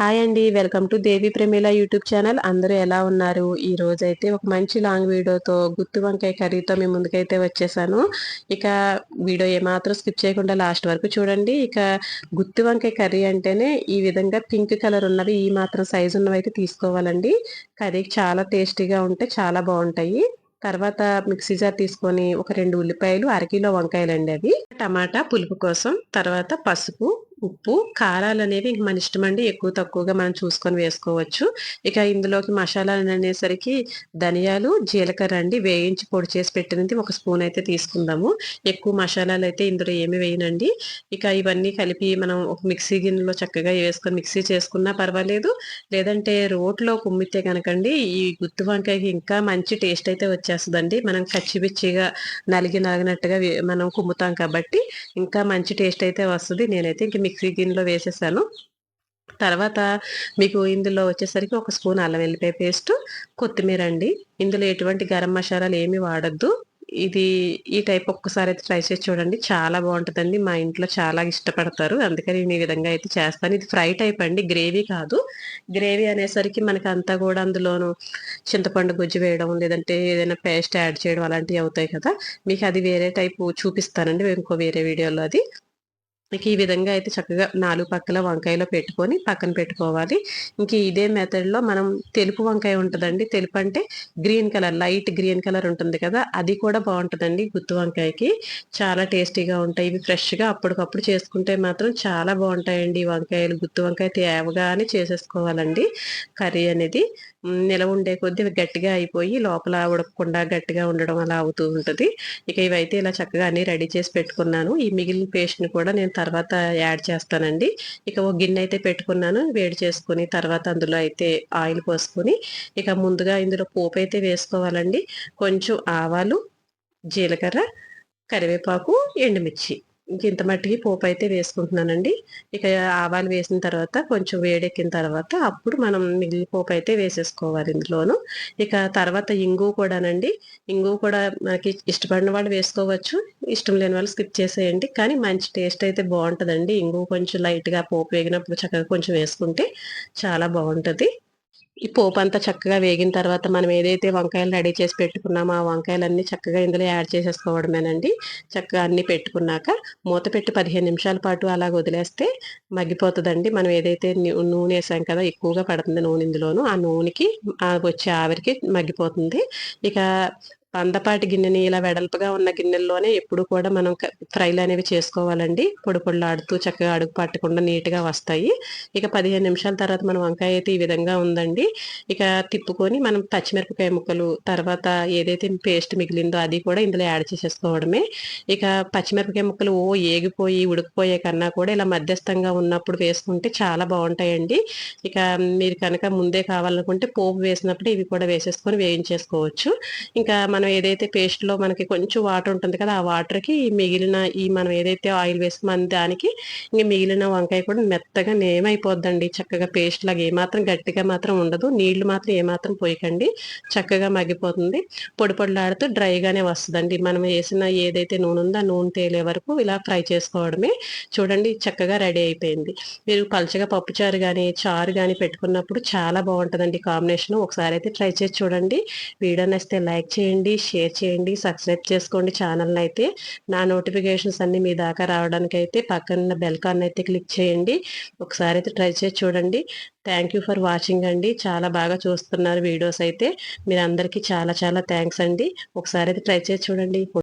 Hi అండి welcome to Devi Premila YouTube channel. అందరూ ఎలా ఉన్నారు? ఈ రోజు అయితే ఒక మంచి లాంగ్ వీడియోతో గుత్తి వంకాయ కర్రీతో మీ ముందుకైతే వచ్చేసాను. ఇక వీడియో ఏమాత్రం స్కిప్ చేయకుండా లాస్ట్ వరకు చూడండి. ఇక గుత్తి వంకాయ కర్రీ అంటేనే ఈ విధంగా పింక్ కలర్ ఉన్నవి ఈ మాత్రం సైజు ఉన్నవి అయితే తీసుకోవాలండి. కర్రీకి చాలా టేస్టీగా ఉంటే చాలా బాగుంటాయి. తర్వాత మిక్సీ జార్ తీసుకొని ఒక రెండు ఉల్లిపాయలు అరకిలో వంకాయలు అండి అవి. టమాటా పులుపు కోసం తర్వాత పసుపు ఉప్పు కారాలు అనేవి ఇంక మన ఇష్టం అండి ఎక్కువ తక్కువగా మనం చూసుకొని వేసుకోవచ్చు. ఇక ఇందులోకి మసాలాలు అనేసరికి ధనియాలు జీలకర్ర అండి వేయించి పొడి చేసి పెట్టినది ఒక స్పూన్ అయితే తీసుకుందాము. ఎక్కువ మసాలాలు అయితే ఇందులో ఏమి వేయనండి. ఇక ఇవన్నీ కలిపి మనం ఒక మిక్సీ గిన్నెలో చక్కగా వేసుకొని మిక్సీ చేసుకున్నా పర్వాలేదు. లేదంటే రోట్లో కుమ్మితే కనుకండి ఈ గుత్తి వంకాయకి ఇంకా మంచి టేస్ట్ అయితే వచ్చేస్తుందండి. మనం కచ్చిపిచ్చిగా నలిగి నలిగినట్టుగా మనం కుమ్ముతాం కాబట్టి ఇంకా మంచి టేస్ట్ అయితే వస్తుంది. నేనైతే ఇంక మిక్సీ గిన్నెలో వేసేసాను. తర్వాత మీకు ఇందులో వచ్చేసరికి ఒక స్పూన్ అల్లం వెల్లిపాయ పేస్ట్ కొత్తిమీర అండి. ఇందులో ఎటువంటి గరం మసాలాలు ఏమీ వాడద్దు. ఇది ఈ టైప్ ఒక్కసారి అయితే ట్రై చేసి చూడండి. చాలా బాగుంటుందండి. మా ఇంట్లో చాలా ఇష్టపడతారు. అందుకని నేను ఈ విధంగా అయితే చేస్తాను. ఇది ఫ్రై టైప్ అండి. గ్రేవీ కాదు. గ్రేవీ అనేసరికి మనకి అంతా కూడా అందులోను చింతపండు గుజ్జు వేయడం లేదంటే ఏదైనా పేస్ట్ యాడ్ చేయడం అలాంటివి అవుతాయి కదా. మీకు అది వేరే టైపు చూపిస్తానండి. ఇంకో వేరే వీడియోలో అది. ఇంక ఈ విధంగా అయితే చక్కగా నాలుగు పక్కల వంకాయలో పెట్టుకొని పక్కన పెట్టుకోవాలి. ఇంక ఇదే మెథడ్లో మనం తెలుపు వంకాయ ఉంటుందండి. తెలుపు అంటే green colour light green colour ఉంటుంది కదా అది కూడా బాగుంటుందండి గుత్తు వంకాయకి. చాలా టేస్టీగా ఉంటాయి. ఇవి ఫ్రెష్గా అప్పటికప్పుడు చేసుకుంటే మాత్రం చాలా బాగుంటాయండి వంకాయలు. గుత్తు వంకాయ తేవగానే చేసేసుకోవాలండి కర్రీ అనేది. నిలవ ఉండే కొద్ది గట్టిగా అయిపోయి లోపల ఉడకకుండా గట్టిగా ఉండడం అలా అవుతూ ఉంటుంది. ఇక ఇవైతే ఇలా చక్కగా అన్ని రెడీ చేసి పెట్టుకున్నాను. ఈ మిగిలిన పేస్ట్ని కూడా నేను తర్వాత యాడ్ చేస్తానండి. ఇక ఒక గిన్నె అయితే పెట్టుకున్నాను. వేడి చేసుకుని తర్వాత అందులో అయితే ఆయిల్ పోసుకొని ఇక ముందుగా ఇందులో పోపు అయితే వేసుకోవాలండి. కొంచెం ఆవాలు జీలకర్ర కరివేపాకు ఎండుమిర్చి. ఇంక ఇంత మట్టికి పోపు అయితే వేసుకుంటున్నానండి. ఇక ఆవాలు వేసిన తర్వాత కొంచెం వేడెక్కిన తర్వాత అప్పుడు మనం మిగిలిన పోపు అయితే వేసేసుకోవాలి ఇందులోను. ఇక తర్వాత ఇంగు కూడానండి. ఇంగు కూడా మనకి ఇష్టపడిన వాళ్ళు వేసుకోవచ్చు. ఇష్టం లేని వాళ్ళు స్కిప్ చేసేయండి. కానీ మంచి టేస్ట్ అయితే బాగుంటుందండి. ఇంగు కొంచెం లైట్గా పోపు వేగినప్పుడు చక్కగా కొంచెం వేసుకుంటే చాలా బాగుంటుంది. ఈ పోపు అంతా చక్కగా వేగిన తర్వాత మనం ఏదైతే వంకాయలు రెడీ చేసి పెట్టుకున్నామో ఆ వంకాయలన్నీ చక్కగా ఇందులో యాడ్ చేసేసుకోవడమేనండి. చక్కగా అన్నీ పెట్టుకున్నాక మూత పెట్టి పదిహేను నిమిషాల పాటు అలా వదిలేస్తే మగ్గిపోతుందండి. మనం ఏదైతే నూనె వేసాం కదా ఎక్కువగా పడుతుంది నూనె ఇందులోను. ఆ నూనెకి వచ్చే ఆవిరికి మగ్గిపోతుంది. ఇక పందపాటి గిన్నెని ఇలా వెడల్పుగా ఉన్న గిన్నెల్లోనే ఎప్పుడు కూడా మనం ఫ్రైలు అనేవి చేసుకోవాలండి. పొడి పొడిలాడుతూ చక్కగా అడుగు పట్టకుండా నీట్గా వస్తాయి. ఇక పదిహేను నిమిషాల తర్వాత మనం వంకాయ అయితే ఈ విధంగా ఉందండి. ఇక తిప్పుకొని మనం పచ్చిమిరపకాయ ముక్కలు తర్వాత ఏదైతే పేస్ట్ మిగిలిందో అది కూడా ఇందులో యాడ్ చేసేసుకోవడమే. ఇక పచ్చిమిరపకాయ ముక్కలు ఓ ఏగిపోయి ఉడికిపోయే కన్నా కూడా ఇలా మధ్యస్థంగా ఉన్నప్పుడు వేసుకుంటే చాలా బాగుంటాయండి. ఇక మీరు కనుక ముందే కావాలనుకుంటే పోపు వేసినప్పుడు ఇవి కూడా వేసేసుకొని వేయించేసుకోవచ్చు. ఇంకా మనం ఏదైతే పేస్ట్లో మనకి కొంచెం వాటర్ ఉంటుంది కదా ఆ వాటర్కి మిగిలిన ఈ మనం ఏదైతే ఆయిల్ వేసుకున్న దానికి ఇంక మిగిలిన వంకాయ కూడా మెత్తగా నేమైపోద్దండి. చక్కగా పేస్ట్ లాగా ఏమాత్రం గట్టిగా మాత్రం ఉండదు. నీళ్ళు మాత్రం ఏమాత్రం పోయకండి. చక్కగా మగ్గిపోతుంది. పొడి పొడిలాడుతూ డ్రైగానే వస్తుందండి. మనం వేసిన ఏదైతే నూనె ఉందో ఆ నూనె తేలే వరకు ఇలా ఫ్రై చేసుకోవడమే. చూడండి చక్కగా రెడీ అయిపోయింది. మీరు పలచగా పప్పుచారు కానీ చారు కానీ పెట్టుకున్నప్పుడు చాలా బాగుంటుందండి కాంబినేషన్. ఒకసారి అయితే ట్రై చేసి చూడండి. వీడియో నచ్చితే లైక్ చేయండి. చేయండి షేర్ చేయండి సబ్స్క్రైబ్ చేసుకోండి ఛానల్ని అయితే నా నోటిఫికేషన్స్ అన్ని మీ దాకా రావడానికి అయితే పక్కన బెల్కాన్ అయితే క్లిక్ చేయండి. ఒకసారి అయితే ట్రై చేసి చూడండి. థ్యాంక్ యూ ఫర్ వాచింగ్ అండి. చాలా బాగా చూస్తున్నారు వీడియోస్ అయితే. మీరందరికీ చాలా చాలా థ్యాంక్స్ అండి. ఒకసారి అయితే ట్రై చేసి చూడండి.